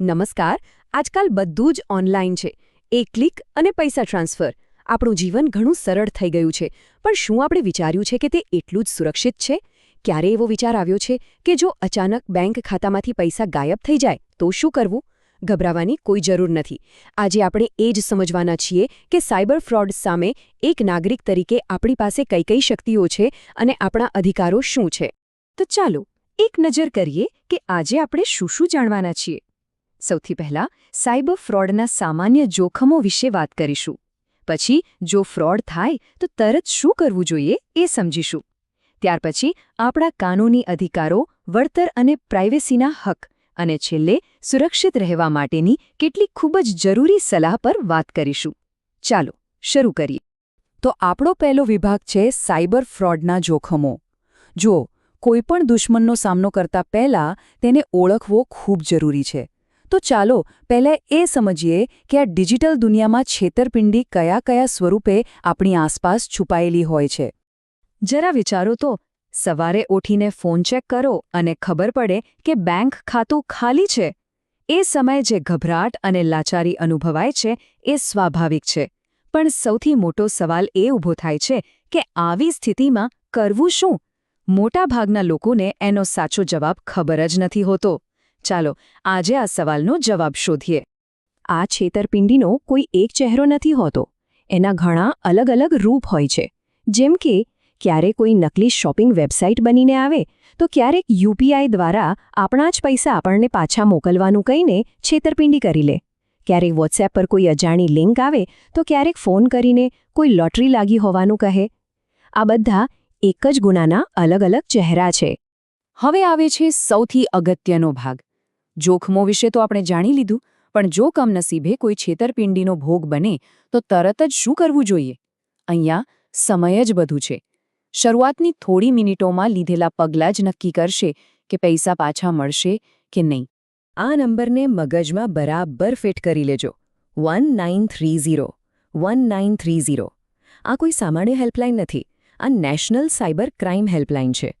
નમસ્કાર, આજકાલ બધું જ ઓનલાઈન છે. એક ક્લિક અને પૈસા ટ્રાન્સફર. આપણું જીવન ઘણું સરળ થઈ ગયું છે. પણ શું આપણે વિચાર્યું છે કે તે એટલું જ સુરક્ષિત છે? ક્યારે એવો વિચાર આવ્યો છે કે જો અચાનક બેંક ખાતામાંથી પૈસા ગાયબ થઈ જાય, તો શું કરવું? ગભરાવાની કોઈ જરૂર નથી. આજે આપણે એ જ સમજવાના છીએ કે સાયબર ફ્રોડ સામે એક નાગરિક તરીકે આપણી પાસે કઈ કઈ શક્તિઓ છે અને આપણા અધિકારો શું છે. તો ચાલો, એક નજર કરીએ કે આજે આપણે શું શું જાણવાના છીએ. સૌથી પહેલા સાયબર ફ્રોડના સામાન્ય જોખમો વિશે વાત કરીશું. પછી, જો ફ્રોડ થાય, તો તરત શું કરવું જોઈએ એ સમજીશું. ત્યાર પછી, આપણા કાનૂની અધિકારો, વળતર અને પ્રાઇવેસીના હક અને છેલ્લે, સુરક્ષિત રહેવા માટેની કેટલીક ખૂબ જ જરૂરી સલાહ પર વાત કરીશું. ચાલો, શરૂ કરીએ. તો આપણો પહેલો વિભાગ છે સાયબર ફ્રોડના જોખમો. જો કોઈપણ દુશ્મનનો સામનો કરતા પહેલા તેને ઓળખવો ખૂબ જરૂરી છે. તો ચાલો પહેલા એ સમજીએ કે આ ડિજિટલ દુનિયામાં છેતરપિંડી કયા કયા સ્વરૂપે આપણી આસપાસ છુપાયેલી હોય છે. જરા વિચારો તો. સવારે ઉઠીને ફોન ચેક કરો અને ખબર પડે કે બેંક ખાતું ખાલી છે. એ સમયે જે ગભરાટ અને લાચારી અનુભવાય છે એ સ્વાભાવિક છે. પણ સૌથી મોટો સવાલ એ ઊભો થાય છે કે આવી સ્થિતિમાં કરવું શું? મોટાભાગના લોકોને એનો સાચો જવાબ ખબર જ નથી હોતો. ચાલો, આજે આ સવાલનો જવાબ શોધીએ. આ છેતરપિંડીનો કોઈ એક ચહેરો નથી હોતો. એના ઘણા અલગ અલગ રૂપ હોય છે. જેમ કે, ક્યારે કોઈ નકલી શોપિંગ વેબસાઇટ બનીને આવે, તો ક્યારેક યુપીઆઈ દ્વારા આપણા જ પૈસા આપણને પાછા મોકલવાનું કહીને છેતરપિંડી કરી લે. ક્યારેક વોટ્સએપ પર કોઈ અજાણી લિંક આવે, તો ક્યારેક ફોન કરીને કોઈ લોટરી લાગી હોવાનું કહે. આ બધા એક જ ગુનાના અલગ અલગ ચહેરા છે. હવે આવે છે સૌથી અગત્યનો ભાગ. જોખમો વિશે તો આપણે જાણી લીધું, પણ જો કમનસીબે કોઈ છેતરપિંડીનો ભોગ બને, તો તરત જ શું કરવું જોઈએ? અહીંયા સમય જ બધું છે. શરૂઆતની થોડી મિનિટોમાં લીધેલા પગલાં જ નક્કી કરશે કે પૈસા પાછા મળશે કે નહીં. આ નંબરને મગજમાં બરાબર ફિટ કરી લેજો. One nine three zero. One nine three zero. આ કોઈ સામાન્ય હેલ્પલાઇન નથી. આ નેશનલ સાયબર ક્રાઇમ હેલ્પલાઇન છે.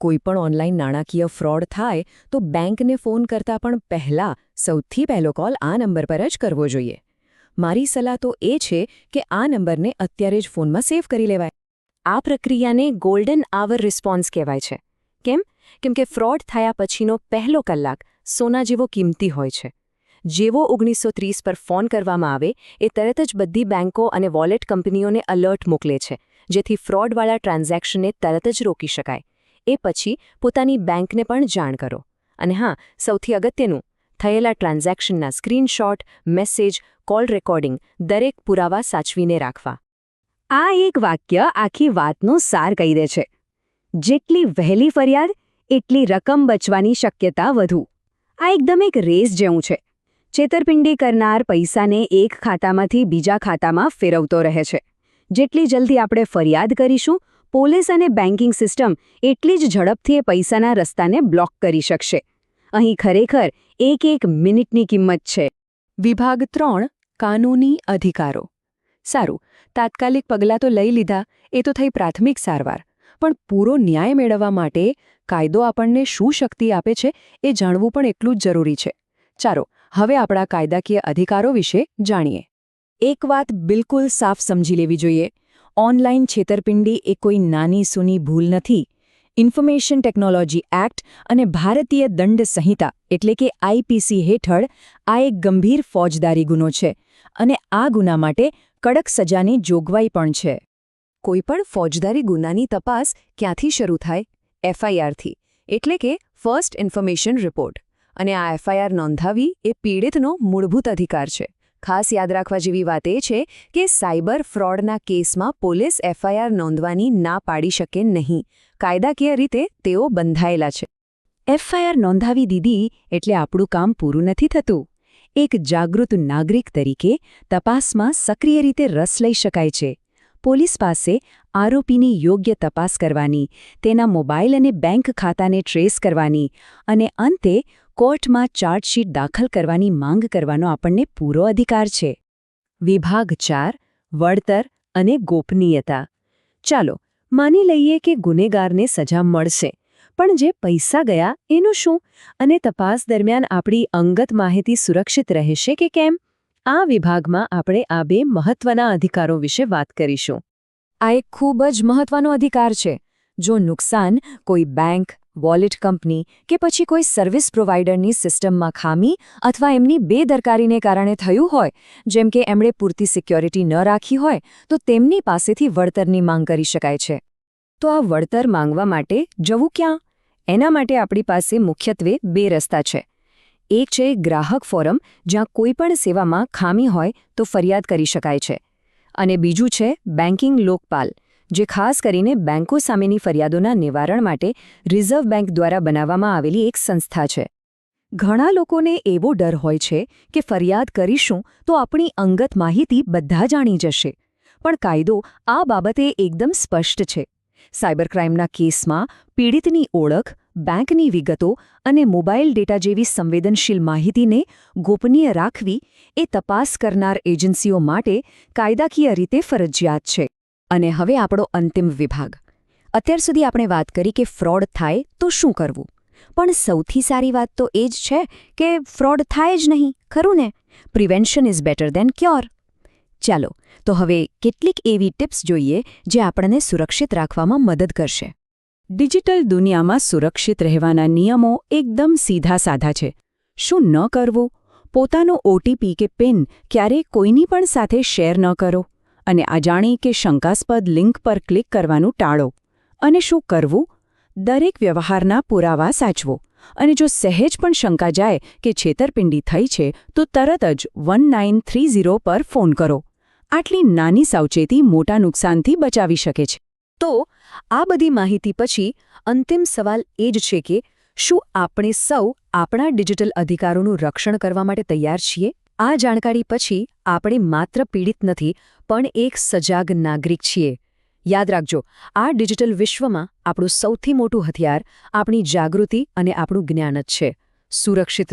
કોઈપણ ઓનલાઈન નાણાકીય ફ્રોડ થાય, તો બેંકને ફોન કરતાં પણ પહેલાં સૌથી પહેલો કોલ આ નંબર પર જ કરવો જોઈએ. મારી સલાહ તો એ છે કે આ નંબરને અત્યારે જ ફોનમાં સેવ કરી લેવાય. આ પ્રક્રિયાને ગોલ્ડન આવર રિસ્પોન્સ કહેવાય છે. કેમ? કેમ કે ફ્રોડ થયા પછીનો પહેલો કલાક સોના જેવો કિંમતી હોય છે. જેવો ઓગણીસો ત્રીસ પર ફોન કરવામાં આવે, એ તરત જ બધી બેંકો અને વોલેટ કંપનીઓને અલર્ટ મોકલે છે, જેથી ફ્રોડવાળા ટ્રાન્ઝેક્શનને તરત જ રોકી શકાય. એ પછી પોતાની બેંકને પણ જાણ કરો. અને હા, સૌથી અગત્યનું, થયેલા ટ્રાન્ઝેક્શનના સ્ક્રીનશોટ, મેસેજ, કોલ રેકોર્ડિંગ, દરેક પુરાવા સાચવીને રાખવા. આ એક વાક્ય આખી વાતનો સાર કહી દે છે. જેટલી વહેલી ફરિયાદ, એટલી રકમ બચવાની શક્યતા વધુ. આ એકદમ એક રેસ જેવું છે. છેતરપિંડી કરનાર પૈસાને એક ખાતામાંથી બીજા ખાતામાં ફેરવતો રહે છે. જેટલી જલ્દી આપણે ફરિયાદ કરીશું પોલીસ અને બેન્કિંગ સિસ્ટમ એટલી જ ઝડપથી એ પૈસાના રસ્તાને બ્લોક કરી શકશે. અહીં ખરેખર એક એક મિનિટની કિંમત છે. વિભાગ ત્રણ, કાનૂની અધિકારો. સારું, તાત્કાલિક પગલાં તો લઈ લીધા, એ તો થઈ પ્રાથમિક સારવાર. પણ પૂરો ન્યાય મેળવવા માટે કાયદો આપણને શું શક્તિ આપે છે એ જાણવું પણ એટલું જ જરૂરી છે. ચાલો, હવે આપણા કાયદાકીય અધિકારો વિશે જાણીએ. એક વાત બિલકુલ સાફ સમજી લેવી જોઈએ. ઓનલાઈન છેતરપિંડી એ કોઈ નાની સૂની ભૂલ નથી. ઇન્ફોર્મેશન ટેકનોલોજી એક્ટ અને ભારતીય દંડ સંહિતા એટલે કે આઈપીસી હેઠળ આ એક ગંભીર ફોજદારી ગુનો છે અને આ ગુના માટે કડક સજાની જોગવાઈ પણ છે. કોઈપણ ફોજદારી ગુનાની તપાસ ક્યાંથી શરૂ થાય? એફઆઈઆરથી, એટલે કે ફર્સ્ટ ઇન્ફોર્મેશન રિપોર્ટ. અને આ એફઆઈઆર નોંધાવી એ પીડિતનો મૂળભૂત અધિકાર છે. ખાસ યાદ રાખવા જેવી વાત એ છે કે સાયબર ફ્રોડના કેસમાં પોલીસ એફઆઈઆર નોંધવાની ના પાડી શકે નહીં. કાયદાકીય રીતે તેઓ બંધાયેલા છે. એફઆઈઆર નોંધાવી દીધી એટલે આપણું કામ પૂરું નથી થતું. એક જાગૃત નાગરિક તરીકે તપાસમાં સક્રિય રીતે રસ લઈ શકાય છે. પોલીસ પાસે આરોપીની યોગ્ય તપાસ કરવાની, તેના મોબાઈલ અને બેંક ખાતાને ટ્રેસ કરવાની અને અંતે કોર્ટમાં ચાર્જશીટ દાખલ કરવાની માંગ કરવાનો આપણને પૂરો અધિકાર છે. વિભાગ ચાર, વળતર અને ગોપનીયતા. ચાલો, માની લઈએ કે ગુનેગારને સજા મળશે, પણ જે પૈસા ગયા એનું શું? અને તપાસ દરમિયાન આપણી અંગત માહિતી સુરક્ષિત રહેશે કે કેમ? આ વિભાગમાં આપણે આ બે મહત્વના અધિકારો વિશે વાત કરીશું. આ એક ખૂબ જ મહત્વનો અધિકાર છે. જો નુકસાન કોઈ બેંક વોલેટ કંપની કે પછી કોઈ સર્વિસ પ્રોવાઇડરની સિસ્ટમમાં ખામી અથવા એમની બેદરકારીને કારણે થયું હોય, જેમ કે એમણે પૂરતી સિક્યોરિટી ન રાખી હોય, તો તેમની પાસેથી વળતરની માંગ કરી શકાય છે. તો આ વળતર માંગવા માટે જવું ક્યાં? એના માટે આપણી પાસે મુખ્યત્વે બે રસ્તા છે. એક છે ગ્રાહક ફોરમ, જ્યાં કોઈપણ સેવામાં ખામી હોય તો ફરિયાદ કરી શકાય છે. અને બીજું છે બેન્કિંગ લોકપાલ જે ખાસ કરીને બેંકો સામેની ફરિયાદોના નિવારણ માટે રિઝર્વ બેંક દ્વારા બનાવવામાં આવેલી એક સંસ્થા છે. ઘણા લોકોને એવો ડર હોય છે કે ફરિયાદ કરીશું તો આપણી અંગત માહિતી બધા જાણી જશે. પણ કાયદો આ બાબતે એકદમ સ્પષ્ટ છે. સાયબર ક્રાઇમના કેસમાં પીડિતની ઓળખ, બેંકની વિગતો અને મોબાઈલ ડેટા જેવી સંવેદનશીલ માહિતીને ગોપનીય રાખવી એ તપાસ કરનાર એજન્સીઓ માટે કાયદાકીય રીતે ફરજિયાત છે. અને હવે આપણો અંતિમ વિભાગ. અત્યાર સુધી આપણે વાત કરી કે ફ્રોડ થાય તો શું કરવું. પણ સૌથી સારી વાત તો એ જ છે કે ફ્રોડ થાય જ નહીં, ખરું ને? Prevention is better than cure ચાલો, તો હવે કેટલીક એવી ટિપ્સ જોઈએ જે આપણને સુરક્ષિત રાખવામાં મદદ કરશે. ડિજિટલ દુનિયામાં સુરક્ષિત રહેવાના નિયમો એકદમ સીધા સાધા છે. શું ન કરવું? પોતાનો ઓટીપી કે પિન ક્યારેય કોઈની પણ સાથે શેર ન કરો. અને અજાણી કે શંકાસ્પદ લિંક પર ક્લિક કરવાનું ટાળો અને શું કરવું? દરેક વ્યવહારના પુરાવા સાચવો. અને જો સહેજ પણ શંકા જાય કે છેતરપિંડી થઈ છે, તો તરત જ વન નાઇન થ્રી પર ફોન કરો. આટલી નાની સાવચેતી મોટા નુકસાનથી બચાવી શકે છે. તો, આ બધી માહિતી પછી અંતિમ સવાલ એ જ છે કે શું આપણે સૌ આપણા ડિજિટલ અધિકારોનું રક્ષણ કરવા માટે તૈયાર છીએ? આ જાણકારી પછી આપણે માત્ર પીડિત નથી, પણ એક સજાગ નાગરિક છીએ. યાદ રાખજો, આ ડિજિટલ વિશ્વમાં આપણું સૌથી મોટું હથિયાર આપણી જાગૃતિ અને આપણું જ્ઞાન જ છે. સુરક્ષિત